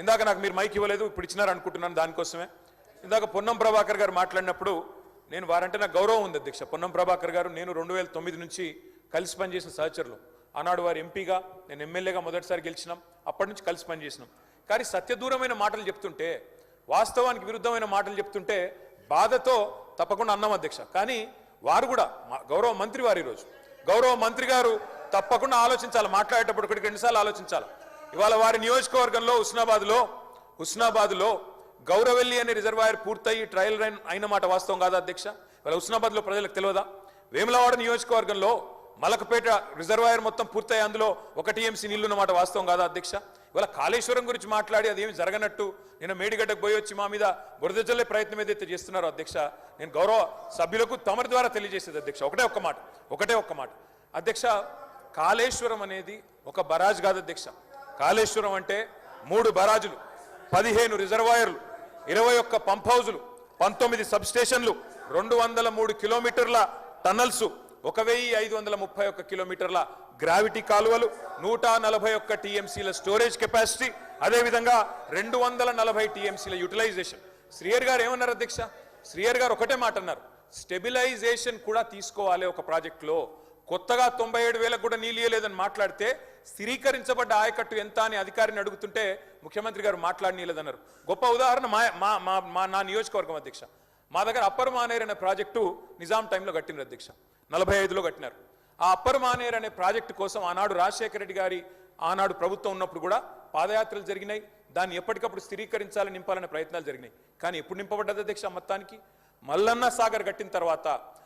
ఇందాక నాకు మీరు మైక్ ఇవ్వలేదు ఇప్పుడు ఇచ్చినారు అనుకుంటున్నాను దానికోసమే. ఇందాక పొన్నం ప్రభాకర్ గారు మాట్లాడినప్పుడు నేను వారంటే నాకు గౌరవం ఉంది అధ్యక్ష. పొన్నం ప్రభాకర్ గారు నేను రెండు వేల తొమ్మిది నుంచి కలిసి పనిచేసిన సహచరులు. ఆనాడు వారు ఎంపీగా నేను ఎమ్మెల్యేగా మొదటిసారి గెలిచినాం. అప్పటి నుంచి కలిసి పనిచేసినాం. కానీ సత్యదూరమైన మాటలు చెప్తుంటే వాస్తవానికి విరుద్ధమైన మాటలు చెప్తుంటే బాధతో తప్పకుండా అన్నాం అధ్యక్ష. కానీ వారు కూడా గౌరవ మంత్రి వారు ఈరోజు. గౌరవ మంత్రి గారు తప్పకుండా ఆలోచించాలి మాట్లాడేటప్పుడు ఒకటికి రెండుసార్లు ఆలోచించాలి. ఇవాళ వారి నియోజకవర్గంలో హుస్నాబాద్లో హుస్నాబాద్లో గౌరవెల్లి అనే రిజర్వాయర్ పూర్తయి ట్రయల్ రన్ అయిన మాట వాస్తవం కాదా అధ్యక్ష? ఇవాళ హుస్నాబాద్లో ప్రజలకు తెలియదా? వేములవాడ నియోజకవర్గంలో మలకపేట రిజర్వాయర్ మొత్తం పూర్తయి అందులో ఒక టీఎంసీ నీళ్ళు మాట వాస్తవం కాదా అధ్యక్ష? ఇవాళ కాళేశ్వరం గురించి మాట్లాడి అదేమి జరగనట్టు? నేను మేడిగడ్డకు పోయి వచ్చి మా మీద బురద జల్లే ప్రయత్నం ఏదైతే చేస్తున్నారో అధ్యక్ష నేను గౌరవ సభ్యులకు తమరి ద్వారా తెలియజేసేది అధ్యక్ష. ఒకటే ఒక్క మాట ఒకటే ఒక్క మాట. అధ్యక్ష కాళేశ్వరం అనేది ఒక బరాజ్ కాదు అధ్యక్ష. కాళేశ్వరం అంటే మూడు బరాజులు పదిహేను రిజర్వాయర్లు ఇరవై ఒక్క పంప్ హౌజులు పంతొమ్మిది సబ్ స్టేషన్లు రెండు వందల మూడు కిలోమీటర్ల టన్నల్స్ ఒక వెయ్యి ఐదు వందల ముప్పై ఒక్క కిలోమీటర్ల గ్రావిటీ కాలువలు నూట నలభై ఒక్క టీఎంసీల స్టోరేజ్ కెపాసిటీ అదేవిధంగా రెండు వందల నలభై టీఎంసీల యూటిలైజేషన్. శ్రీయర్ గారు ఏమన్నారు అధ్యక్ష? శ్రీయర్ గారు ఒకటే మాట అన్నారు. స్టెబిలైజేషన్ కూడా తీసుకోవాలి ఒక ప్రాజెక్టులో. కొత్తగా తొంభై ఏడు వేలకు కూడా నీళ్ళు మాట్లాడితే స్థిరీకరించబడ్డ ఆయకట్టు ఎంత అని అధికారిని అడుగుతుంటే ముఖ్యమంత్రి గారు మాట్లాడనీయలేదన్నారు. గొప్ప ఉదాహరణ మా మా మా మా నా నియోజకవర్గం అధ్యక్ష. మా దగ్గర అప్పర్ మానేర్ అనే ప్రాజెక్టు నిజాం టైంలో కట్టినారు అధ్యక్ష. నలభై ఐదులో కట్టినారు. ఆ అప్పర్ మానేర్ అనే ప్రాజెక్టు కోసం ఆనాడు రాజశేఖర రెడ్డి గారి ఆనాడు ప్రభుత్వం ఉన్నప్పుడు కూడా పాదయాత్రలు జరిగినాయి. దాన్ని ఎప్పటికప్పుడు స్థిరీకరించాలని నింపాలనే ప్రయత్నాలు జరిగినాయి. కానీ ఎప్పుడు నింపబడ్డది అధ్యక్ష మొత్తానికి? మల్లన్న సాగర్ కట్టిన తర్వాత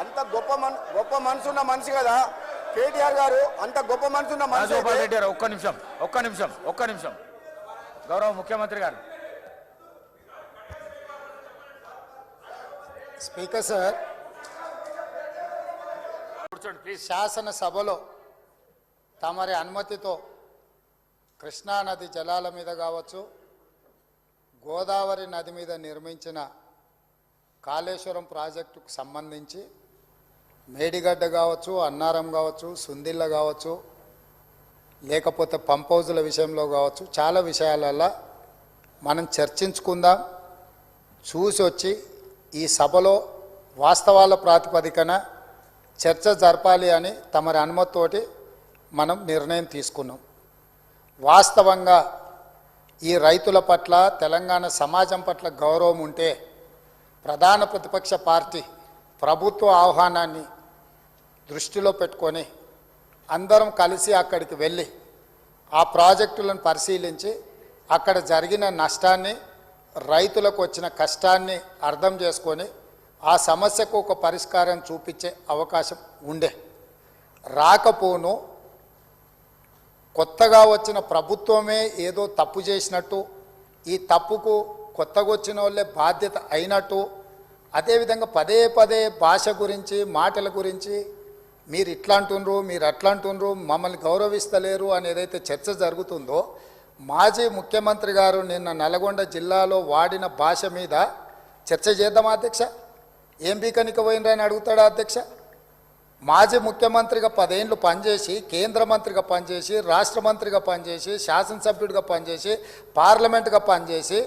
అంత గొప్ప మన గొప్ప మనసున్న మనిషి కదా. కేటీఆర్ గారు అంత గొప్ప మనసున్న మనిషి రాజగోపాల్ రెడ్డి గారు ఒక్క నిమిషం ఒక్క నిమిషం ఒక్క నిమిషం. గౌరవ ముఖ్యమంత్రి గారు. Speaker sir. కూర్చోండి ప్లీజ్ శాసనసభలో తమరి అనుమతితో కృష్ణానది జలాల మీద కావచ్చు గోదావరి నది మీద నిర్మించిన కాళేశ్వరం ప్రాజెక్టుకు సంబంధించి మేడిగడ్డ కావచ్చు అన్నారం కావచ్చు సుందిళ్ళ కావచ్చు లేకపోతే పంప్ హౌజుల విషయంలో కావచ్చు చాలా విషయాలలో మనం చర్చించుకుందాం చూసి వచ్చి ఈ సభలో వాస్తవాల ప్రాతిపదికన చర్చ జరపాలి అని తమరి అనుమతితోటి మనం నిర్ణయం తీసుకున్నాం. వాస్తవంగా ఈ రైతుల పట్ల తెలంగాణ సమాజం పట్ల గౌరవం ఉంటే ప్రధాన ప్రతిపక్ష పార్టీ ప్రభుత్వ ఆహ్వానాన్ని దృష్టిలో పెట్టుకొని అందరం కలిసి అక్కడికి వెళ్ళి ఆ ప్రాజెక్టులను పరిశీలించి అక్కడ జరిగిన నష్టాన్ని రైతులకు వచ్చిన కష్టాన్ని అర్థం చేసుకొని ఆ సమస్యకు ఒక పరిష్కారం చూపించే అవకాశం ఉండే. రాకపోను కొత్తగా వచ్చిన ప్రభుత్వమే ఏదో తప్పు చేసినట్టు ఈ తప్పుకు కొత్తగా వచ్చిన వాళ్ళే బాధ్యత అయినట్టు అదేవిధంగా పదే పదే భాష గురించి మాటల గురించి మీరు ఇట్లాంటుండ్రు మీరు అట్లాంటుండ్రు మమ్మల్ని గౌరవిస్తలేరు అని ఏదైతే చర్చ జరుగుతుందో మాజీ ముఖ్యమంత్రి గారు నిన్న నల్గొండ జిల్లాలో వాడిన భాష మీద చర్చ చేద్దామా అధ్యక్ష? ఏం బీకనిక పోయినరని అడుగుతాడా అధ్యక్ష? మాజీ ముఖ్యమంత్రిగా పదేళ్ళు పనిచేసి కేంద్ర మంత్రిగా పనిచేసి రాష్ట్ర మంత్రిగా పనిచేసి శాసనసభ్యుడిగా పనిచేసి పార్లమెంటుగా పనిచేసి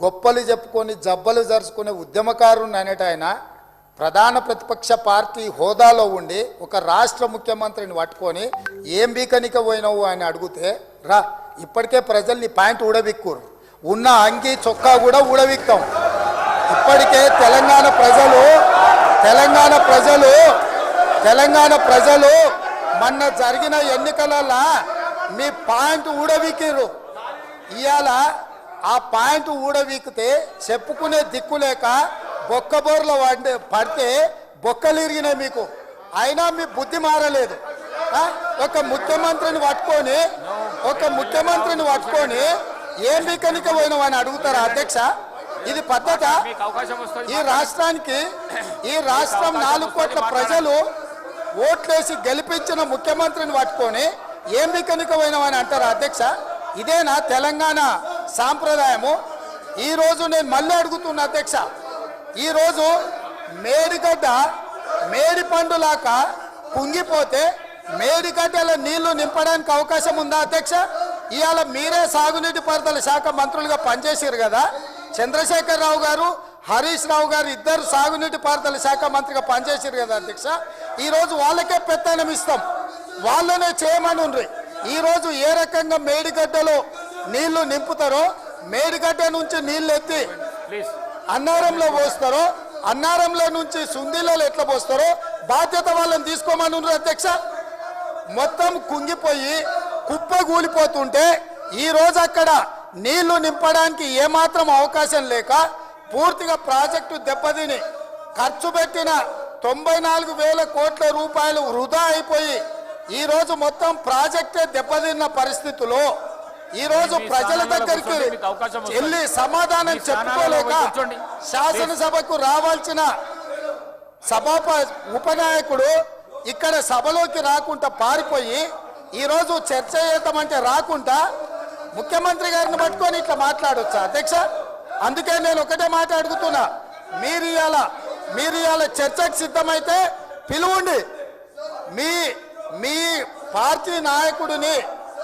గొప్పలు చెప్పుకొని జబ్బలు జరుచుకునే ఉద్యమకారుని అనేట ఆయన ప్రధాన ప్రతిపక్ష పార్టీ హోదాలో ఉండి ఒక రాష్ట్ర ముఖ్యమంత్రిని పట్టుకొని ఏం బీకనిక పోయినావు అని అడిగితే రా ఇప్పటికే ప్రజల్ని పాయింట్ ఊడబిక్కురు ఉన్న అంగి చొక్కా కూడా ఊడబిక్తాం ఇప్పటికే తెలంగాణ ప్రజలు తెలంగాణ ప్రజలు తెలంగాణ ప్రజలు మొన్న జరిగిన ఎన్నికలలో మీ పాయింట్ ఊడవికిరు ఇవాళ ఆ పాయింట్ ఊడవీకితే చెప్పుకునే దిక్కు లేక బొక్కబోర్ల వాడి పడితే బొక్కలు ఇరిగినాయి మీకు. అయినా మీ బుద్ధి మారలేదు? ఒక ముఖ్యమంత్రిని పట్టుకొని ఒక ముఖ్యమంత్రిని పట్టుకొని ఏం బీకనిక పోయినావు అని అడుగుతారా అధ్యక్ష? ఇది పద్ధత? ఈ రాష్ట్రానికి ఈ రాష్ట్రం నాలుగు కోట్ల ప్రజలు ఓట్లేసి గెలిపించిన ముఖ్యమంత్రిని పట్టుకొని ఏం బిక్కనిక పోయినామని అంటారా అధ్యక్ష? ఇదేనా తెలంగాణ సాంప్రదాయము? ఈ రోజు నేను మళ్ళీ అడుగుతున్నా అధ్యక్ష. ఈరోజు మేడిగడ్డ మేడి పండులాక కుంగిపోతే మేడిగడ్డల నీళ్ళు నింపడానికి అవకాశం ఉందా అధ్యక్ష? ఇవాళ మీరే సాగునీటి పారుదల శాఖ మంత్రులుగా పనిచేసారు కదా. చంద్రశేఖర్ రావు గారు హరీష్ రావు గారు ఇద్దరు సాగునీటి పారుదల శాఖ మంత్రిగా పనిచేసారు కదా అధ్యక్ష? ఈరోజు వాళ్ళకే పెత్తనం ఇస్తాం. వాళ్ళనే చేయమని ఉండ్రి ఈరోజు ఏ రకంగా మేడిగడ్డలో నీళ్ళు నింపుతారో మేడిగడ్డ నుంచి నీళ్ళు ఎత్తి ప్లీజ్ అన్నారంలో పోస్తారో అన్నారంలో నుంచి సుందీలలో ఎట్లా పోస్తారో బాధ్యత వాళ్ళని తీసుకోమని ఉన్నారు అధ్యక్ష. మొత్తం కుంగిపోయి కుప్ప కూలిపోతుంటే ఈ రోజు అక్కడ నీళ్ళు నింపడానికి ఏమాత్రం అవకాశం లేక పూర్తిగా ప్రాజెక్టు దెబ్బతిని ఖర్చు పెట్టిన తొంభై నాలుగు వేల కోట్ల రూపాయలు వృధా అయిపోయి ఈరోజు మొత్తం ప్రాజెక్టే దెబ్బతిన్న పరిస్థితుల్లో ఈ రోజు ప్రజల దగ్గరికి. వెళ్ళి సమాధానం చెప్పుకోలేక. శాసనసభకు రావాల్సిన సభాప ఉపనాయకుడు ఇక్కడ సభలోకి రాకుండా పారిపోయి ఈరోజు చర్చ చేద్దామంటే రాకుండా ముఖ్యమంత్రి గారిని పట్టుకొని ఇట్లా మాట్లాడొచ్చా అధ్యక్ష అందుకే నేను ఒకటే మాట అడుగుతున్నా మీరు ఇవాళ మీరు ఇవాళ చర్చకు సిద్ధమైతే పిలువండి మీ మీ పార్టీ నాయకుడిని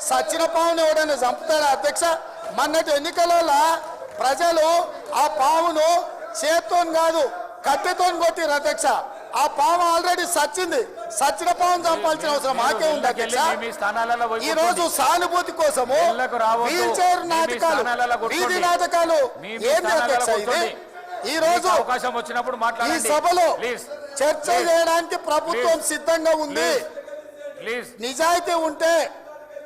సచిన పావును ఎవడైనా చంపుతారా అధ్యక్ష మొన్నటి ఎన్నికలలో ప్రజలు ఆ పావును చేత్తో కాదు కట్టెతో కొట్టిరు అధ్యక్ష. ఆ పాము ఆల్రెడీ సచ్చింది. సచిన పావును చంపాల్సిన అవసరం మాకే ఉంది అధ్యక్ష. ఈ రోజు. సానుభూతి కోసము. వీల్ చైర్ నాటకాలు. వీధి నాటకాలు ఏంటి అధ్యక్ష ఇది. ఈ రోజు అవకాశం వచ్చినప్పుడు ఈ సభలో చర్చ చేయడానికి ప్రభుత్వం సిద్ధంగా ఉంది. నిజాయితీ ఉంటే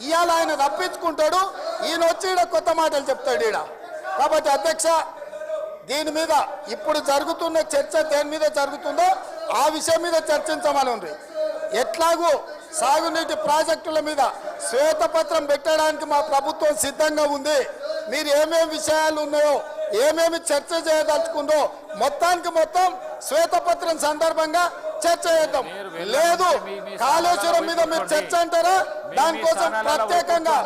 ఇవాళ ఆయన తప్పించుకుంటాడు ఈయన వచ్చి ఈడ కొత్త మాటలు చెప్తాడు ఈడ. కాబట్టి అధ్యక్ష దీని మీద ఇప్పుడు జరుగుతున్న చర్చ దేని మీద జరుగుతుందో ఆ విషయం మీద చర్చించమని ఉంది ఎట్లాగూ సాగునీటి ప్రాజెక్టుల మీద శ్వేతపత్రం పెట్టడానికి మా ప్రభుత్వం సిద్ధంగా ఉంది. మీరు ఏమేమి విషయాలు ఉన్నాయో ఏమేమి చర్చ చేయదలుచుకుందో మొత్తానికి మొత్తం శ్వేతపత్రం సందర్భంగా చర్చ చేద్దాం. లేదు కాళేశ్వరం మీద మీరు చర్చ అంటారా? దానికోసం ప్రత్యేకంగా.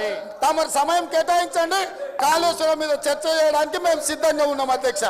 తమ సమయం కేటాయించండి. కాళేశ్వరం మీద చర్చ చేయడానికి మేము సిద్ధంగా ఉన్నాం అధ్యక్ష.